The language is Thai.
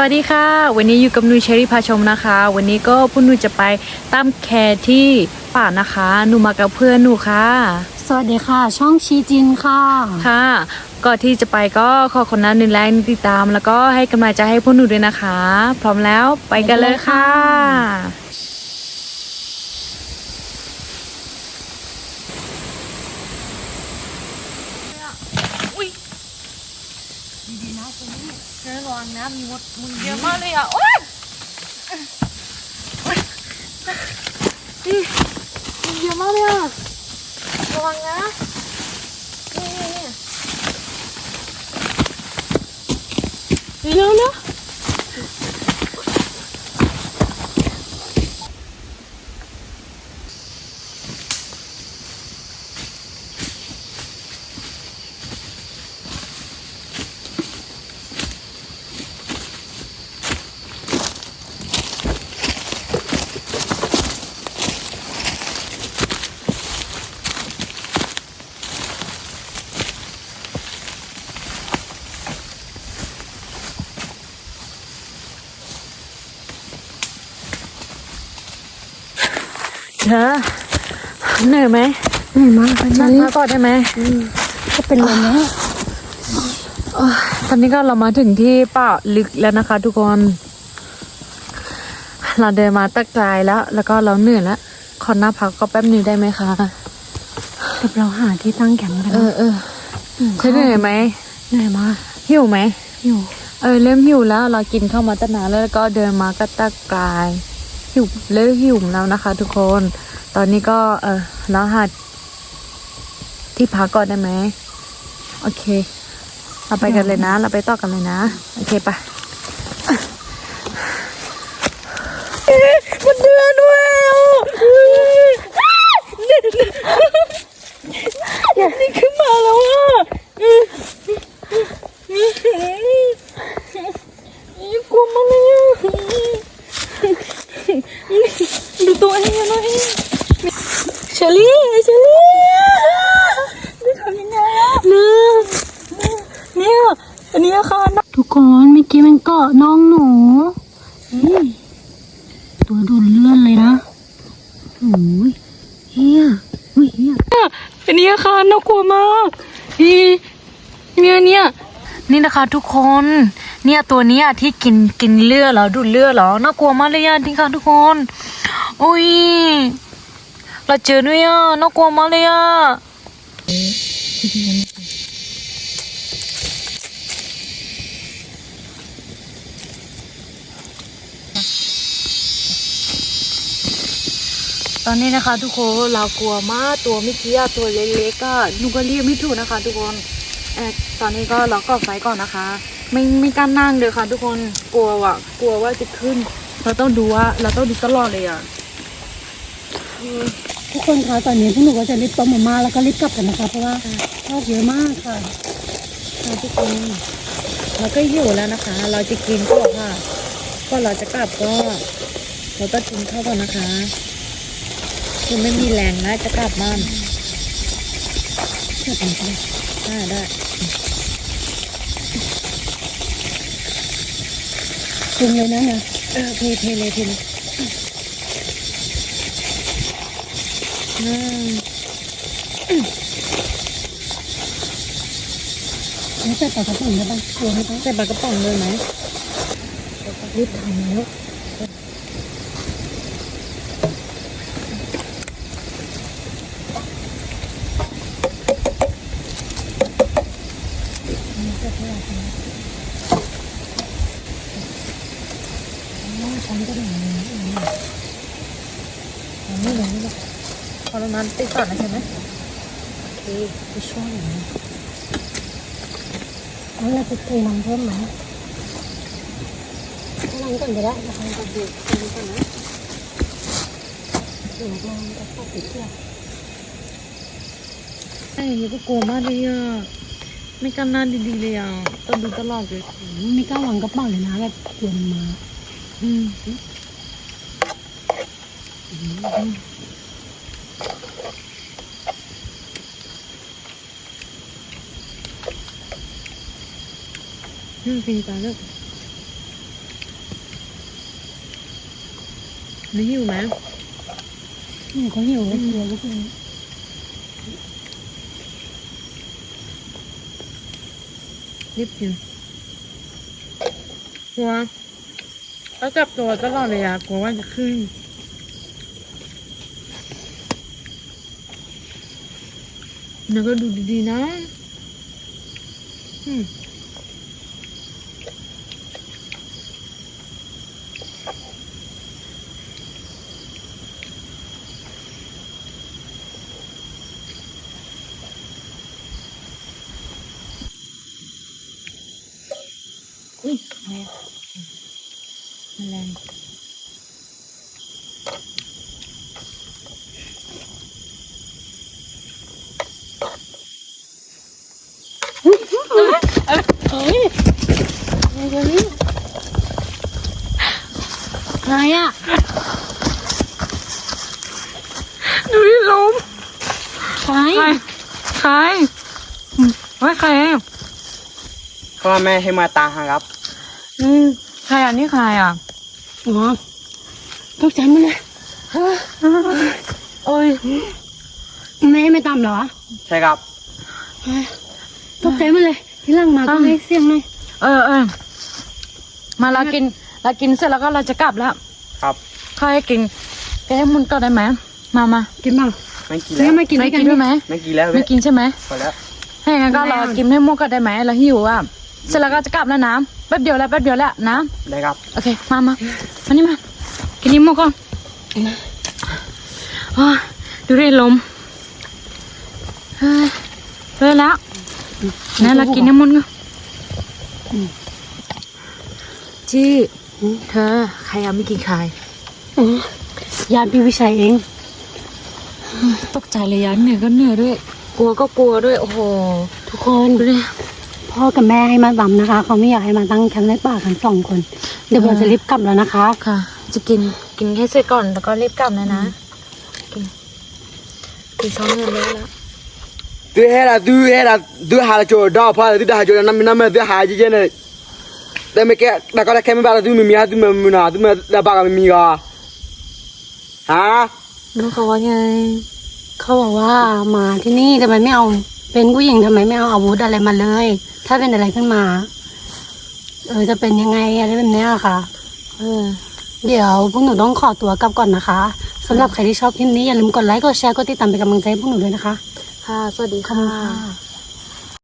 วัสดีค่ะ วันนี้อยู่กับนุยเชอรี่พาชมนะคะ วันนี้ก็พุ่นุยจะไปตามแคร์ที่ป่านะคะหนูมากับเพื่อนหนูค่ะ สวัสดีค่ะ ช่องชีจินค่ะ ค่ะก่อนที่จะไปก็ขอคนนั้นหนึ่งไลค์หนึ่งติดตาม แล้วก็ให้กำลังใจให้พวกหนูด้วยนะคะ พร้อมแล้วไปกันเลยค่ะ ดีๆนะคุณนี่ เจอ ระวันมดมันเยอะมากเลยอะ โอ๊ยมันเยอะมากเลยอะ ระวังนะ นี่นี่นี่เร็วนะ เธอเหนื่อยไหมเหนื่อยมากค่ะนั่งนี่พักก่อนได้ไหมก็เป็นลมแล้วตอนนี้ก็เรามาถึงที่ป่าลึกแล้วนะคะ ทุกคน เราเดินมาตั้งไกลแล้ว แล้วก็เราเหนื่อยแล้วขอหน้าพักก็แป๊บนึงได้ไหมคะเดี๋ยวเราหาที่ตั้งแคมป์กันเออเออเธอเหนื่อยไหมเหนื่อยมากหิวไหมอยู่เออเริ่มหิวแล้ว เรากินข้าวมาตั้งนานแล้วแล้วก็เดินมาก็ตั้งไกล หิวเริ่มหิวแล้วนะคะ ทุกคน ตอนนี้ก็เออราหาที่พักก่อนได้ไหม โอเค เราไปกันเลยนะ เราไปต่อกันเลยนะ โอเคปะมันเดือนด้วยนี่ขึ้นมาแล้วอะนี่กลัวมากเลยอะดูตัวเองหน่อย เชอรี่เชอรี่นี่ทำยังไงอะเนี่ยเนี่ยอันนี้ค่ะทุกคนเมื่อกี้มันเกาะน้องหนูตัวดูดเลื่อนเลยนะโอ้ยเฮียอุ้ยเฮียอันนี้ค่ะน่ากลัวมากนี่เนี่ยเนี่ยนี่นะคะทุกคน เนี่ยตัวเนี้ยที่กินกินเลือดเหรอดูดเลือดเหรอน่ากลัวมากเลยอะนี่ค่ะทุกคน อุ้ย เราเจอด้วยอะน่ากลัวมากเลยอะตอนนี้นะคะ ทุกคนเรากลัวมากตัวเมื่อกี้ตัวเล็กๆก็นูก็เรียกไม่ถูกนะคะ ทุกคนเออตอนนี้ก็เราก็ไฟก่อนนะคะ ไม่ไม่กล้านั่งเลยค่ะ ทุกคนกลัวว่ะ กลัวว่าจะขึ้น เราต้องดูว่าเราต้องดูตลอดเลยอะ ทุกคนคะตอนนี้พวกหนูก็จะรีบต้มมาม่าแล้วก็รีบกลับกันนะคะ เพราะว่าทอดเยอะมากค่ะค่ะทุกคนเราก็หิวแล้วนะคะ เราจะกินก็ค่ะก็เราจะกลับก็เราต้องกินข้าวก่อนนะคะคือไม่มีแรงแล้วจะกลับบ้านเชื่อกันค่ะได้ได้ปรุงเลยนะนะเออเทเทเลยเทเลยอืมแล้ ใส่ปลากระป๋องได้ปะตัวไม่ต้องใส่ปลากระป๋องเลยไหมรีบทำแล้ว ช้อนก็ได้นี่เลยนี่เลยพ อเรานั้นติดก่อนนะใช่ไหมโอเคไปช่วยหน่อยแล้วเราจะเทน้ำเพิ่มไหมล้างก่อนก็ได้ล้างก่อนดีล้างก่อนนะเดี๋ยวลองจะเข้าไปเที่ยวไอ้นี่ก็กลัวมากเลยอะไม่กล้าหน้าดีๆเลยอะต้องดูตลอดเลยไม่กล้าวางกระเป๋าเลยนะแบบเดี๋ยวมันมา อืม น่ากินตาเลิกมันหิวไหมหิวก็หิวกลัวก็กลัวรีบกินกลัวแล้วจับตัวตลอดเลยอะกลัวว่าจะขึ้นแล้วก็ดูดีๆนะอืม อุ้ยอะไรอะแมลงเอ้ยอะไรกันเนี่ยอะไรอะ ดูดิลมใคร ใครใครอืมว่าใครพ่อแม่ให้มาตาหาครับ อืมใครอะนี่ใครอะอ๋อตกใจมันเลยโอ้ยแม่ไม่ตามเหรอใช่ครับตกใจมันเลยที่หลังมาก็อ้าวให้เสียงหน่อยเออเออมาเรากินเรากินเสร็จแล้วก็เราจะกลับแล้ว ครับข้าให้กินแกให้มุนก่อนได้ไหมมามากินบ้างไม่กินแม่แล้วมากินไม่ด้วยกักินนด้วยไหมไม่กินแล้วไม่กินใช่ไหมพอแล้วให้งั้นก็รอกินให้มุกก่อนได้ไหมเราหิวอะ เสร็จแล้วก็จะกลับแล้วน้ำแป๊บเดียวแล้วแป๊บเดียวแล้วน้ำได้ครับโอเคมามามานี่มากินนิโมก่อนโอ้ยดูดิลมเฮ้ยเฮ้ยแล้วนั่นเรากินน้ำมันก่อนจี้เธอใครยังไม่กินใครอ๋อญาติพี่วิชัยเอง ตกใจเลยยันเหนื่อยก็เหนื่อยด้วย กลัวก็กลัวด้วยโอ้โหทุกคนดูดิ พ่อกับแม่ให้มาตำนะคะ เขาไม่อยากให้มาตั้งแคมป์ในป่ากันสองคน เดี๋ยวเราจะรีบกลับแล้วนะคะ ค่ะ จะกินกินแค่เสร็จก่อนแล้วก็รีบกลับนะนะ กินกินช้อนเงินเลยแล้วดูเฮล่ะดูเฮล่ะดูหาโจดาวพาดูดาโจน้ำน้ำดูหาจีเจเนแต่ไม่แก่แต่ก็ได้แค่ไม่บาดูมีมีดูมีมีนาดูมีได้บ้างมีมีกาฮะน้องเขาว่าไงเขาบอกว่ามาที่นี่ทำไมไม่เอา เป็นผู้หญิงทำไมไม่เอาอาวุธอะไรมาเลย ถ้าเป็นอะไรขึ้นมา เออจะเป็นยังไงอะไรแบบเนี้ยค่ะ เออ เดี๋ยวพวกหนูต้องขอตัวกลับก่อนนะคะสำหรับใครที่ชอบคลิปนี้อย่าลืมกดไลค์กดแชร์กดติดตามเป็นกำลังใจให้พวกหนูด้วยนะคะ ค่ะ สวัสดีขอบคุณค่ะค่ะ